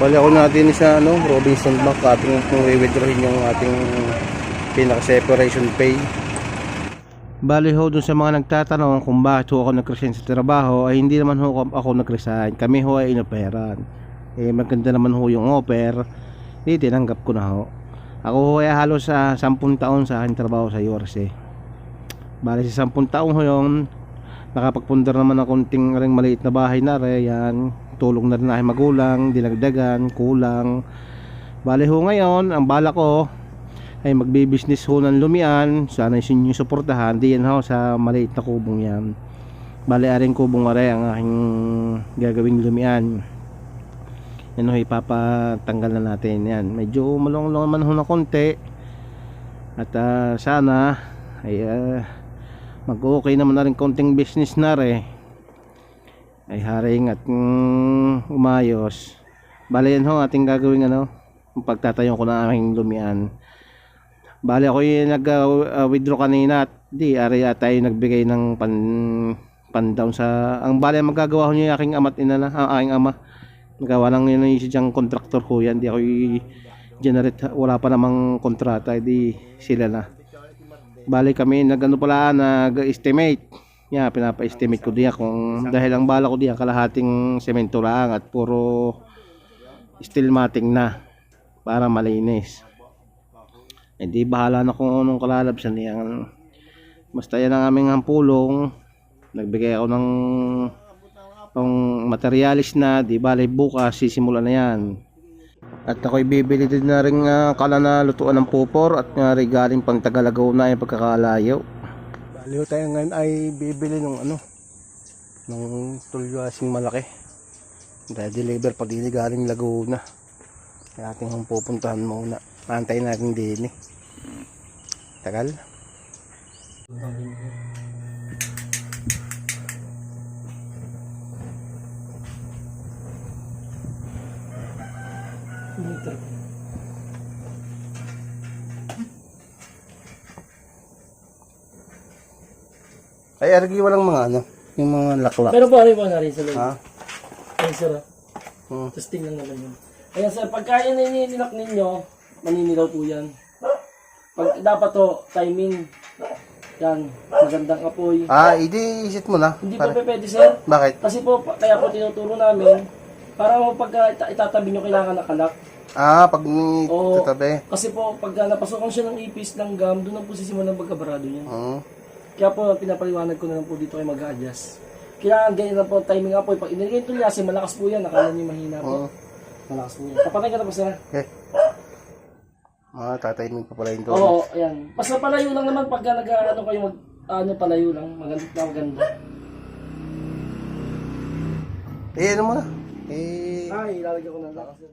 Bali ako natin sa ano, Robinson Bank ating i-withdrawin yung ating pinaka-separation pay. Bali ho dun sa mga nagtatanong kung bakit ho ako nag-resign sa trabaho ay hindi naman ho ako nag-resign. Kami ho ay inoperan. Eh maganda naman ho yung offer. Eh tinanggap ko na ho. Ako ho ay halos sa 10 taon sa aking trabaho sa URC. Bali sa 10 taon ho yung nakapagpundar naman ng konting ring maliit na bahay na re yan tulong na rin aking magulang dinagdagan kulang. Bali ho ngayon ang bala ko ay magbi-business ho ng lumian. Sana yung suportahan. Di yan ho sa maliit na kubong yan. Bali aring kubong are ang aking gagawing lumian. Yan ho ipapatanggal na natin yan. Medyo malong-long man ho na konti. At ah, sana ay ah, mag-okay naman na rin konting business na re ay haring at mm, umayos. Bali yan ho ating gagawing ano pagtatayo ko ng aking lumian. Bali ako yung nag uh, withdraw kanina at di ari tayo nagbigay ng pan pan down sa ang ang magagawa ko niya aking ama't ina na ang aking ama. Nagawa lang yun yung siyang contractor ko yan. Di ako generate wala pa namang kontrata di sila na. Bali kami nagano pala nag-estimate. Yeah, pinapa-estimate ko diya kung dahil ang bala ko diya kalahating semento lang at puro steel matting na para malinis. Hindi bahala na kung anong kalalabsan niyan. Basta yan ang aming hampulong. Nagbigay ako ng pang materialis na, di bali bukas sisimula na yan. At ako'y bibili din na rin uh, kala na lutuan ng pupor at nga rin galing pang Tagalagaw na yung pagkakalayo. Baliw tayo ngayon ay bibili ng ano, ng tulyasing malaki. Deliver pa din galing Laguna. Kaya ating pupuntahan muna. Antayin natin din eh. Tagal. Ay, argi walang mga ano, yung mga laklak. Pero po, ano po na rin sa loob? Ha? Ayan, sir. ah. Hmm. Testing lang naman yun. Ayan, sir. Pagka yun ay nilak ninyo, maninilaw po yan. Pag dapat to, timing. Yan, magandang apoy. Ah, hindi isit mo na. Hindi po Pare. pa pwede, sir. Bakit? Kasi po, kaya po tinuturo namin, para po pagka ita- itatabi nyo, kailangan nakalak. Ah, pag Oo. tatabi. Kasi po, pagka napasokan siya ng ipis ng gum, doon na po sisimulan ng pagkabarado niya. Hmm. Kaya po, pinapaliwanag ko na lang po dito kayo mag-adjust. Kailangan ganyan na po, timing nga po. Pag inilagay ito niya, malakas po yan. Akala niyo mahina po. Hmm. Malakas po yan. Kapatay ka na po, sir. Okay. Ah, tataymin pa pala yung to. Oo, ayan. Basta palayo lang naman pagka nag ano kayo mag ano palayo lang, maganda na maganda. Eh, ano mo na? Eh, Ay, ilalagay ko na lang kasi.